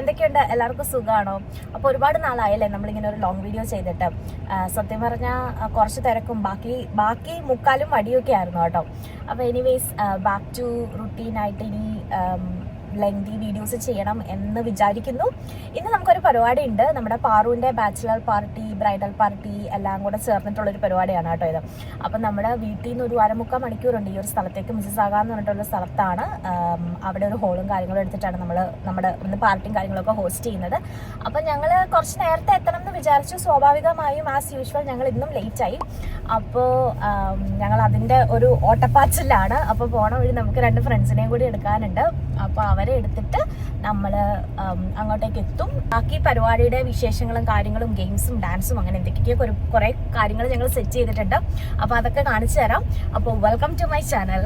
എന്തൊക്കെയുണ്ട്? എല്ലാവർക്കും സുഖമാണോ അപ്പോൾ ഒരുപാട് നാളായല്ലേ നമ്മളിങ്ങനെ ഒരു ലോങ് വീഡിയോ ചെയ്തിട്ട്. സത്യം പറഞ്ഞാൽ കുറച്ച് തിരക്കും ബാക്കി ബാക്കി മുക്കാലും വടിയൊക്കെ ആയിരുന്നു കേട്ടോ അപ്പോൾ എനിവേസ് ബാക്ക് ടു റുട്ടീനായിട്ട് ഇനി ലെങ്തി വീഡിയോസ് ചെയ്യണം എന്ന് വിചാരിക്കുന്നു. ഇന്ന് നമുക്കൊരു പരിപാടി ഉണ്ട് നമ്മുടെ പാറുവിന്റെ ബാച്ചിലർ പാർട്ടി ബ്രൈഡൽ പാർട്ടി എല്ലാം കൂടെ ചേർന്നിട്ടുള്ളൊരു പരിപാടിയാണ് കേട്ടോ ഇത്. അപ്പം നമ്മുടെ വീട്ടിൽ നിന്ന് ഒരു അരമുക്കാൽ മണിക്കൂറുണ്ട് ഈ ഒരു സ്ഥലത്തേക്ക് മിസ്സസ് ആകാമെന്ന് പറഞ്ഞിട്ടുള്ള സ്ഥലത്താണ്. അവിടെ ഒരു ഹോളും കാര്യങ്ങളും എടുത്തിട്ടാണ് നമ്മൾ നമ്മുടെ ഒന്ന് പാർട്ടിയും കാര്യങ്ങളൊക്കെ ഹോസ്റ്റ് ചെയ്യുന്നത്. അപ്പം ഞങ്ങൾ കുറച്ച് നേരത്തെ എത്തണം എന്ന് വിചാരിച്ചു. സ്വാഭാവികമായും ആസ് യൂഷ്വൽ ഞങ്ങൾ ഇന്നും ലേറ്റായി അപ്പോൾ ഞങ്ങൾ അതിന്റെ ഒരു ഓട്ടപ്പാച്ചിലാണ്. അപ്പോൾ പോണ വഴി നമുക്ക് രണ്ട് ഫ്രണ്ട്സിനെയും കൂടി എടുക്കാനുണ്ട്. അപ്പോൾ അവരെ എടുത്തിട്ട് നമ്മൾ അങ്ങോട്ടേക്ക് എത്തും. ബാക്കി പരിപാടിയുടെ വിശേഷങ്ങളും കാര്യങ്ങളും ഗെയിംസും ഡാൻസും അങ്ങനെ എന്തൊക്കെയൊക്കെ ഒരു കുറേ കാര്യങ്ങൾ ഞങ്ങൾ സെറ്റ് ചെയ്തിട്ടുണ്ട്. അപ്പോൾ അതൊക്കെ കാണിച്ചു തരാം. അപ്പോൾ വെൽക്കം ടു മൈ ചാനൽ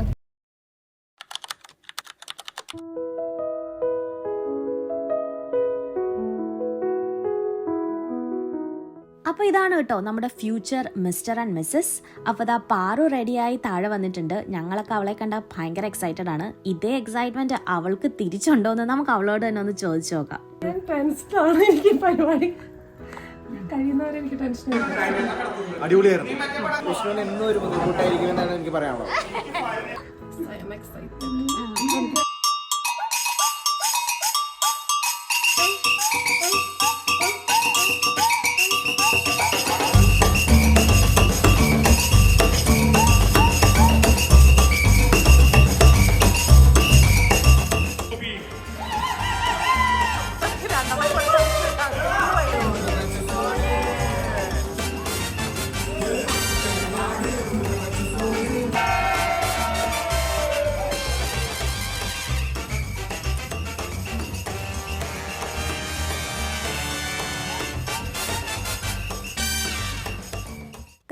അപ്പോൾ ഇതാണ് കേട്ടോ നമ്മുടെ ഫ്യൂച്ചർ മിസ്റ്റർ ആൻഡ് മിസ്സസ് അപ്പോൾ ഇതാ പാറു റെഡിയായി താഴെ വന്നിട്ടുണ്ട്. ഞങ്ങളൊക്കെ അവളെ കണ്ട ഭയങ്കര എക്സൈറ്റഡ് ആണ്. ഇതേ എക്സൈറ്റ്മെന്റ് അവൾക്ക് തിരിച്ചുണ്ടോ എന്ന് നമുക്ക് അവളോട് തന്നെ ഒന്ന് ചോദിച്ചു നോക്കാം. എനിക്ക് പരിപാടി. കഴിയുന്നവരെ എനിക്ക് ടെൻഷൻ അടിപൊളിയായിരുന്നു. വിഷ്ണുവിന് എന്നും ഒരു ബുദ്ധിമുട്ടായിരിക്കും എന്നാണ് എനിക്ക് പറയാനുള്ളത്.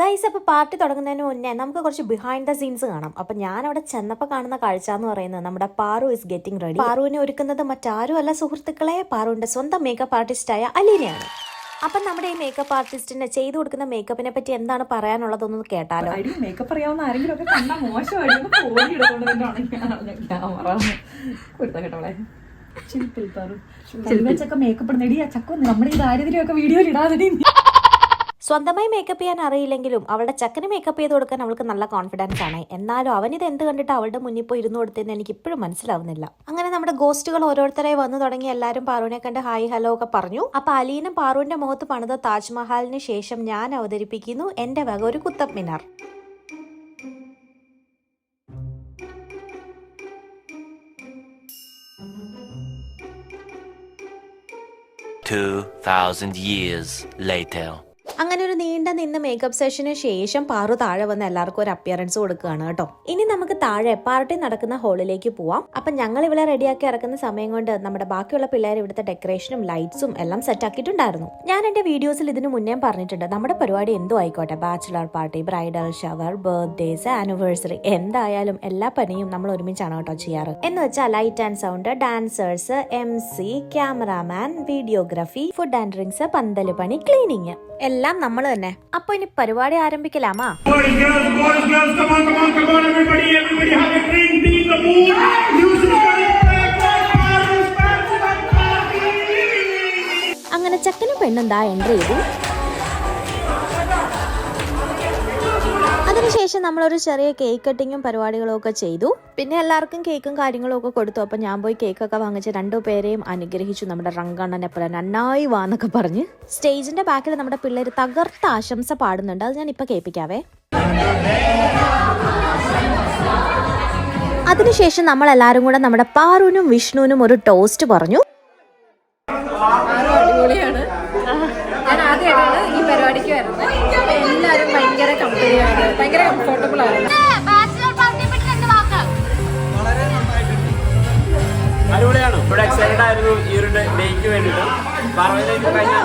ഗൈസ് അപ്പോൾ പാർട്ടി തുടങ്ങുന്നതിന് മുന്നേ നമുക്ക് കുറച്ച് ബിഹൈൻഡ് ദ സീൻസ് കാണാം. അപ്പോൾ ഞാൻ അവിടെ ചെന്നപ്പോൾ കാണുന്ന കാഴ്ച എന്ന് പറയുന്നത് നമ്മുടെ പാറു ഇസ് ഗെറ്റിംഗ് റെഡി പാറുവിനെ ഒരുക്കുന്നത് മറ്റാരും അല്ല സുഹൃത്തുക്കളെ. പാറുവിന്റെ സ്വന്തം മേക്കപ്പ് ആർട്ടിസ്റ്റായ അലീനയാണ്. അപ്പം നമ്മുടെ ഈ മേക്കപ്പ് ആർട്ടിസ്റ്റിന് ചെയ്തു കൊടുക്കുന്ന മേക്കപ്പിനെ പറ്റി എന്താണ് പറയാനുള്ളതെന്ന് കേട്ടാലോ? മേക്കപ്പ് അറിയാവുന്ന ആരെങ്കിലും ഒക്കെ കേട്ടോളെ ചിൽപ്പിൽ പാറു. മേക്കപ്പ് ഇടുന്നടി ആ ചക്ക. നമ്മുടെ ഈ ദാരിദ്ര്യമൊക്കെ വീഡിയോയിൽ ഇടാതെടി സ്വന്തമായി മേക്കപ്പ് ചെയ്യാൻ അറിയില്ലെങ്കിലും അവളുടെ ചക്കന് മേക്കപ്പ് ചെയ്ത് കൊടുക്കാൻ അവൾക്ക് നല്ല കോൺഫിഡൻസ് ആണ്. എന്നാലും അവനിത് എന്ത് കണ്ടിട്ട് അവളുടെ മുന്നിൽ പോയി ഇരുന്ന് കൊടുത്തതെന്ന് എനിക്ക് ഇപ്പോഴും മനസ്സിലാവുന്നില്ല. അങ്ങനെ നമ്മുടെ ഗോസ്റ്റുകൾ ഓരോരുത്തരെ വന്നു തുടങ്ങി എല്ലാവരും പാറുവിനെ കണ്ട് ഹായ് ഹലോ ഒക്കെ പറഞ്ഞു. അപ്പൊ അലീനും പാറുവിന്റെ മുഖത്ത് പണിത താജ്മഹലിന് ശേഷം ഞാൻ അവതരിപ്പിക്കുന്നു എന്റെ വക ഒരു Qutub Minar Two thousand years later. അങ്ങനെ ഒരു നീണ്ട നിന്ന് മേക്കപ്പ് സെഷന് ശേഷം പാറു താഴെ വന്ന് എല്ലാവർക്കും ഒരു അപ്പിയറൻസ് കൊടുക്കുകയാണ് കേട്ടോ. ഇനി നമുക്ക് താഴെ പാർട്ടി നടക്കുന്ന ഹാളിലേക്ക് പോവാം. അപ്പൊ ഞങ്ങൾ ഇവിടെ റെഡിയാക്കി ഇറക്കുന്ന സമയം കൊണ്ട് നമ്മുടെ ബാക്കിയുള്ള പിള്ളേർ ഇവിടുത്തെ ഡെക്കറേഷനും ലൈറ്റ്സും എല്ലാം സെറ്റ് ആക്കിയിട്ടുണ്ടായിരുന്നു. ഞാൻ എന്റെ വീഡിയോസിൽ ഇതിനു മുന്നേ പറഞ്ഞിട്ടുണ്ട്. നമ്മുടെ പരിപാടി എന്തോ ആയിക്കോട്ടെ. Bachelor party bridal shower birthdays anniversary എന്തായാലും എല്ലാ പണിയും നമ്മൾ ഒരുമിച്ചാണ് കേട്ടോ ചെയ്യാറ്. എന്ന് വെച്ചാൽ light and sound dancers M C cameraman videography food and drinks പന്തൽ പണി ക്ലീനിങ് എല്ലാം നമ്മൾ തന്നെ. അപ്പൊ ഇനി പരിപാടി ആരംഭിക്കലാമാ? അങ്ങനെ ചക്കനും പെണ്ണെന്താ എൻട്രി come അതിനുശേഷം നമ്മളൊരു ചെറിയ കേക്ക് കട്ടിങ്ങും പരിപാടികളും ഒക്കെ ചെയ്തു. പിന്നെ എല്ലാവർക്കും കേക്കും കാര്യങ്ങളും ഒക്കെ കൊടുത്തു. അപ്പം ഞാൻ പോയി കേക്കൊക്കെ വാങ്ങിച്ച് രണ്ടു പേരെയും അനുഗ്രഹിച്ചു. നമ്മുടെ റങ്കണ്ണനെ പോലെ നന്നായി വാന്നൊക്കെ പറഞ്ഞ്. സ്റ്റേജിന്റെ ബാക്കിൽ നമ്മുടെ പിള്ളേർ തകർത്ത ആശംസ പാടുന്നുണ്ട്. അത് ഞാൻ ഇപ്പൊ കേൾപ്പിക്കാവേ. അതിനുശേഷം നമ്മൾ എല്ലാവരും കൂടെ നമ്മുടെ പാറുവിനും വിഷ്ണുവിനും ഒരു ടോസ്റ്റ് പറഞ്ഞു. ഞാൻ ഈ പരിപാടിക്ക് വരുന്നത്. ഭയങ്കര കംഫർട്ടബിൾ ആണ്. അടിപൊളിയാണ്. ഇവിടെ എക്സൈറ്റഡ് ആയിരുന്നു ഈ ഒരു ഡേക്ക് വേണ്ടിയിട്ട് കഴിഞ്ഞ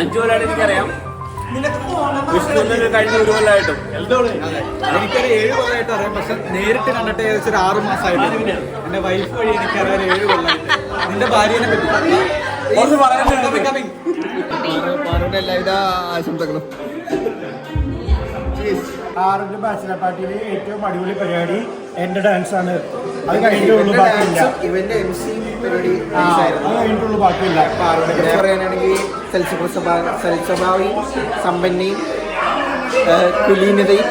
അഞ്ചു കൊല്ലമായിട്ട് എനിക്കറിയാം. കഴിഞ്ഞ ഒരു കൊല്ലമായിട്ടും എനിക്കൊരു ഏഴ് കൊല്ലമായിട്ട് അറിയാം. പക്ഷെ നേരിട്ട് കണ്ടിട്ട് ഏകദേശം ഒരു ആറ് മാസമായിട്ട്. എന്റെ വൈഫ് വഴി എനിക്കറിയാം ഒരു ഏഴ് കൊല്ലമായിട്ട് നിന്റെ ഭാര്യനെ പറ്റി. എല്ലാവിധ ആശംസകളും. ആറിന്റെ ബാച്ചിലർ പാർട്ടിയിലെ ഏറ്റവും അടിപൊളി പരിപാടി എന്റെ ഡാൻസ് ആണ്. അത് കഴിഞ്ഞിട്ടുള്ളൂ ബാക്കിയില്ല. ഇവന്റെ എം സി പരിപാടി അത് കഴിഞ്ഞിട്ടുള്ളൂ ബാക്കിയില്ല. പറയാനാണെങ്കിൽ സൽസ്വഭാവ ആ, കുലീനതയും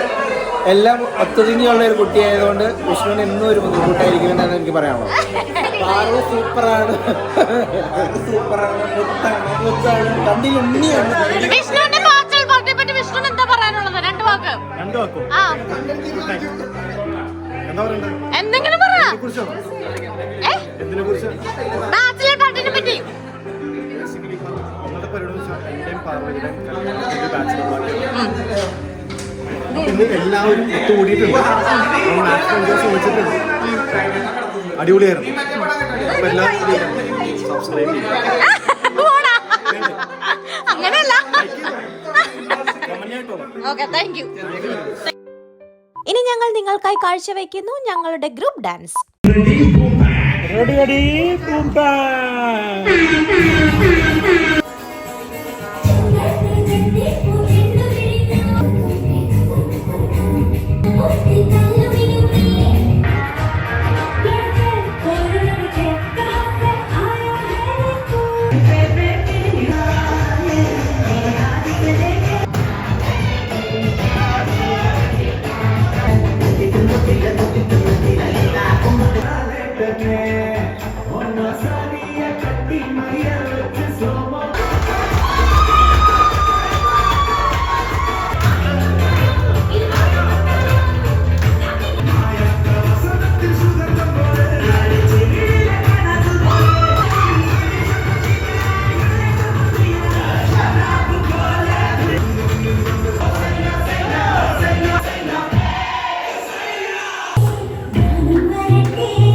എല്ലാം ഒത്തുതിങ്ങിയുള്ള ഒരു കുട്ടിയായതുകൊണ്ട് വിഷ്ണുവിന് എന്നും ഒരു ബുദ്ധിമുട്ടായിരിക്കുമെന്നാണ് എനിക്ക് പറയാനുള്ളത്. പാറു സൂപ്പറാണ്. സൂപ്പറാണ്. മുത്താണ് മുത്താണ്. കണ്ണിൽ ഉണ്ണിയാണ്. പറ്റി എന്താ പറയാനുള്ളത്? രണ്ട് വാക്ക്. രണ്ട് വാക്കോ. ആ. എന്തെങ്കിലും പറ. ബാച്ചലർ പാർട്ടിനെ പറ്റി. എല്ലാവരും ഒത്തുകൂടിയിട്ടുണ്ട്. അടിപൊളിയായിരുന്നു. അപ്പൊ എല്ലാവരും സബ്സ്ക്രൈബ്. അങ്ങനെയല്ല. ഓക്കെ താങ്ക് യു ഇനി ഞങ്ങൾ നിങ്ങൾക്കായി കാഴ്ചവെക്കുന്നു ഞങ്ങളുടെ group dance Ready, ready, Thank you.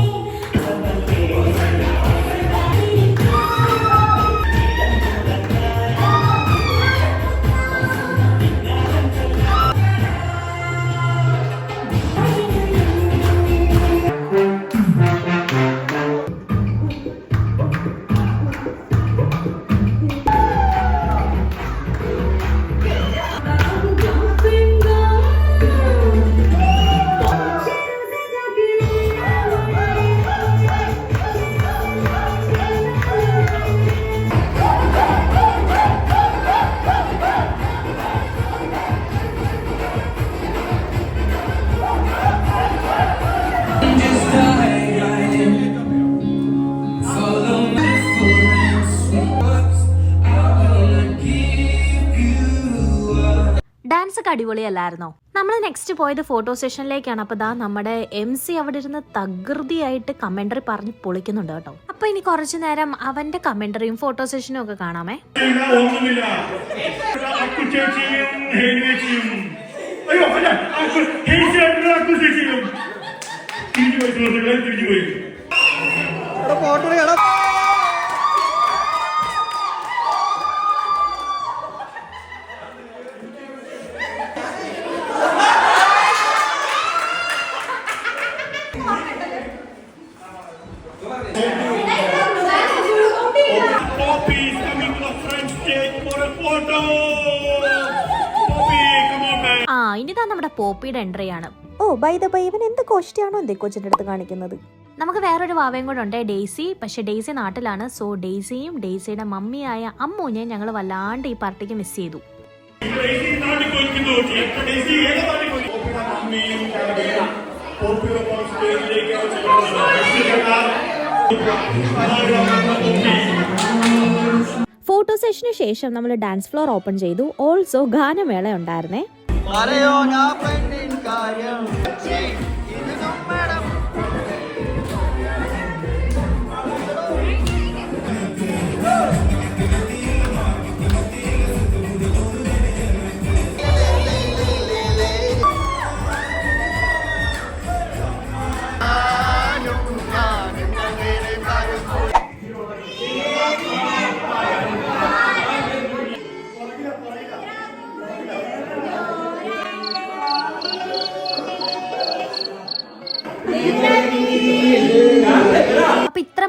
ഒക്കെ അടിപൊളിയല്ലായിരുന്നോ? നമ്മൾ നെക്സ്റ്റ് പോയത് ഫോട്ടോ സെഷനിലേക്കാണ് അപ്പൊ ദാ നമ്മുടെ എം സി അവിടെ ഇരുന്ന് തകൃതിയായിട്ട് കമന്ററി പറഞ്ഞ് പൊളിക്കുന്നുണ്ട് കേട്ടോ. അപ്പൊ ഇനി കുറച്ചു നേരം അവന്റെ കമന്ററിയും ഫോട്ടോ സെഷനും ഒക്കെ കാണാമേ. ഒന്നുമില്ല പോപ്പിയുടെ എൻട്രി ആണ് ഓ ബൈ ദ ബൈ ഇവൻ എന്ത് കോസ്റ്റിയാണോ എന്തേ കൊച്ചിന്റെ അടുത്ത് കാണിക്കുന്നത്? നമുക്ക് വേറൊരു വാവയും കൂടെ ഉണ്ട് ഡെയ്സി. പക്ഷെ ഡെയ്സി നാട്ടിലാണ്. സോ ഡെയ്സിയും ഡെയ്സിയുടെ മമ്മിയായ അമ്മൂനെ ഞങ്ങൾ വല്ലാണ്ട് ഈ പാർട്ടിക്ക് മിസ് ചെയ്തു. ഫോട്ടോ സെഷന് ശേഷം നമ്മൾ ഡാൻസ് ഫ്ലോർ ഓപ്പൺ ചെയ്തു. ഓൾസോ ഗാനമേള ഉണ്ടായിരുന്നേ. പറയോ ഞാൻ പെണ്ണിൻ കാര്യം ഇത്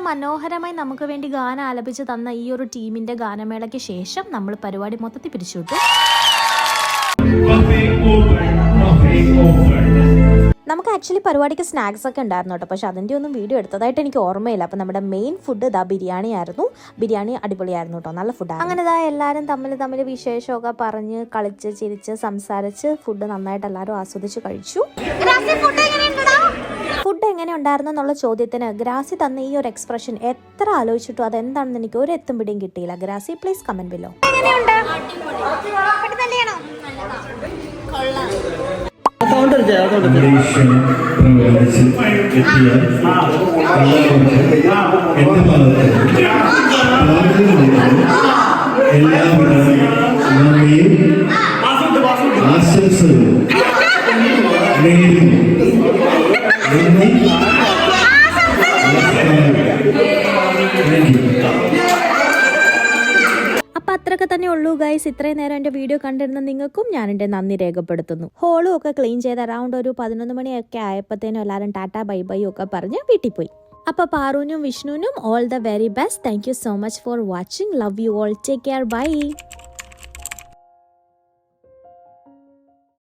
മനോഹരമായി നമുക്ക് വേണ്ടി ഗാനം ആലപിച്ച് തന്ന ഈ ഒരു ടീമിന്റെ ഗാനമേളയ്ക്ക് ശേഷം നമ്മൾ പരിപാടി മൊത്തത്തിൽ പിരിച്ചുവിട്ടു. നമുക്ക് ആക്ച്വലി പരിപാടിക്ക് സ്നാക്സ് ഒക്കെ ഉണ്ടായിരുന്നു കേട്ടോ. പക്ഷെ അതിന്റെ ഒന്നും വീഡിയോ എടുത്തതായിട്ട് എനിക്ക് ഓർമ്മയില്ല. അപ്പോൾ നമ്മുടെ മെയിൻ ഫുഡ് ഇതാ ബിരിയാണി ആയിരുന്നു. ബിരിയാണി അടിപൊളിയായിരുന്നു കേട്ടോ. നല്ല ഫുഡാണ് അങ്ങനെ ഇതാ എല്ലാവരും തമ്മിൽ തമ്മിൽ വിശേഷമൊക്കെ പറഞ്ഞ് കളിച്ച് ചിരിച്ച് സംസാരിച്ച് ഫുഡ് നന്നായിട്ട് എല്ലാവരും ആസ്വദിച്ച് കഴിച്ചു. ഫുഡ് എങ്ങനെ ഉണ്ടായിരുന്നു എന്നുള്ള ചോദ്യത്തിന് ഗ്രാസി തന്ന ഈ ഒരു എക്സ്പ്രഷൻ എത്ര ആലോചിച്ചിട്ടും അതെന്താണെന്ന് എനിക്ക് ഒരു എത്തും പിടിയും കിട്ടിയില്ല ഗ്രാസി പ്ലീസ് കമന്റ് ബിലോ എല്ലാവരുടെയും ആശംസകളും നേരുന്നു നന്ദി താങ്ക് യു അപ്പം അത്രയൊക്കെ തന്നെ ഉള്ളൂ ഗൈസ് ഇത്രയും നേരം എന്റെ വീഡിയോ കണ്ടിരുന്ന നിങ്ങൾക്കും ഞാൻ എന്റെ നന്ദി രേഖപ്പെടുത്തുന്നു. ഹോളും ഒക്കെ ക്ലീൻ ചെയ്ത് അറൗണ്ട് ഒരു പതിനൊന്ന് മണിയൊക്കെ ആയപ്പോഴത്തേനും എല്ലാവരും ടാറ്റ ബൈ ബൈ ഒക്കെ പറഞ്ഞ് വീട്ടിൽ പോയി. അപ്പോൾ പാറുവിനും വിഷ്ണുവിനും all the very best thank you so much for watching love you all take care bye